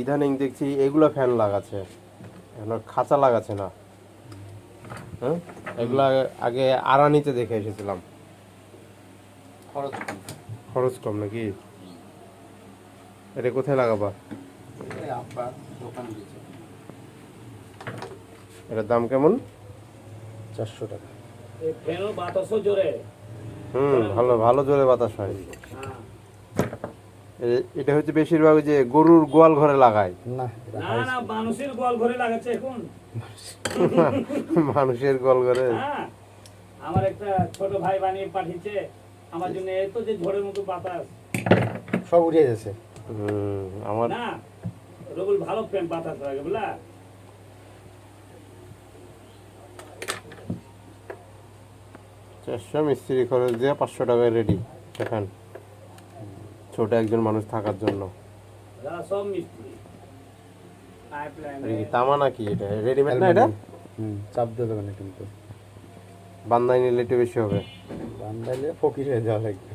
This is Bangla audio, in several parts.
ইদানিং দেখছি এগুলো ফ্যান লাগাচ্ছে। এখন খাঁচা লাগাচ্ছে না। হ্যাঁ এগুলা আগে আরানিতে দেখে এসেছিলাম। খরচ কম। খরচ কম নাকি? এটা কোথায় লাগাবা? এটার দাম কেমন? চারশো টাকা। হুম ভালো ভালো জোরে বাতাস হয়। এটা হচ্ছে বেশিরভাগ ওই যে গরুর গোয়াল ঘরে লাগায়। না না মানুষের গোয়াল ঘরে লাগাচ্ছে এখন। মানুষের গোয়াল ঘরে। হ্যাঁ আমার একটা ছোট ভাই বানিয়ে পাঠিয়েছে। আমার জন্য এত যে ঝড়ের মতো বাতাস। সব উঠে গেছে। হুম, আমার না রবুল ভালো প্রেম বাতাস লাগে বুঝলা? চারশো মিস্ত্রি খরচ দিয়ে পাঁচশো টাকায় রেডি দেখেন। ছোট একজন মানুষ থাকার জন্য। তামা নাকি এটা? রেডিমেড না এটা? হুম চাপ দিয়ে দেবে না কিন্তু। বান্দাই নিলে একটু বেশি হবে। বান্ধাইলে ফকির হয়ে যাওয়া লাগবে।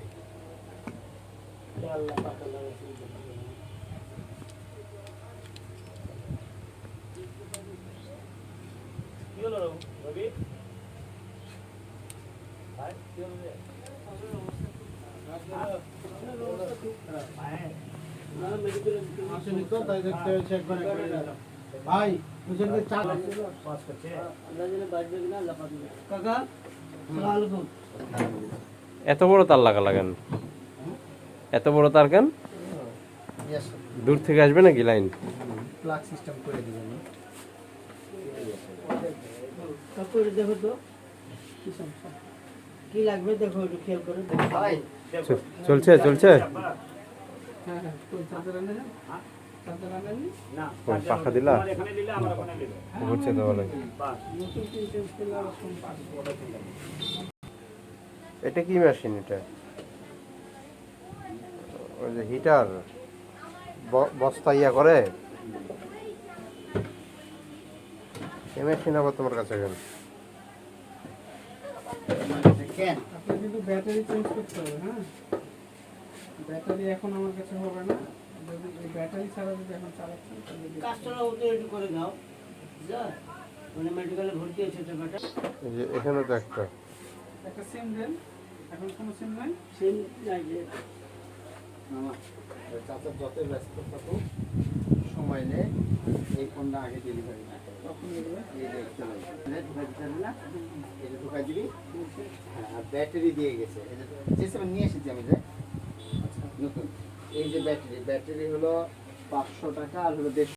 কি হলো রবি? ভাই কি হলো রে? হ্যাঁ। না, medical- এত বড় তার লাগা লাগেন এত বড় তার কেন? দূর থেকে আসবে নাকি লাইন? সিস্টেম করে দেখো তো, কি সমস্যা? কি লাগবে দেখো একটু খেয়াল করে চলছে চলছে? হ্যাঁ হ্যাঁ পাখা দিলা? ঘুরছে তো বলে এটা কি মেশিন এটা? ওই যে হিটার বস্তা ইয়া করে? এই মেশিন আবার তোমার কাছে কেন? কেন আপনার কিন্তু ব্যাটারি চেঞ্জ করতে হবে হ্যাঁ? ব্যাটারি এখন আমার কাছে হবে না। যদি এই ব্যাটারি ছাড়া যদি এখন চালাচ্ছেন তাহলে দেখতে কাজটা একটু করে দাও যা মানে মেডিকেলে ভর্তি আছে টাকাটা এই যে এখানে তো একটা। একটা সিম দেন। এখন কোনো সিম নাই? সিম নাই যে। চাচা যত ব্যস্ত থাকুক সময় নেই এই ফোনটা আগে ডেলিভারি না তখন এগুলো এই যে হ্যাঁ ব্যাটারি দিয়ে গেছে। এটা নিয়ে এসেছি আমি যে। নতুন। এই যে ব্যাটারি ব্যাটারি হলো পাঁচশো টাকা আর হলো দেড়শো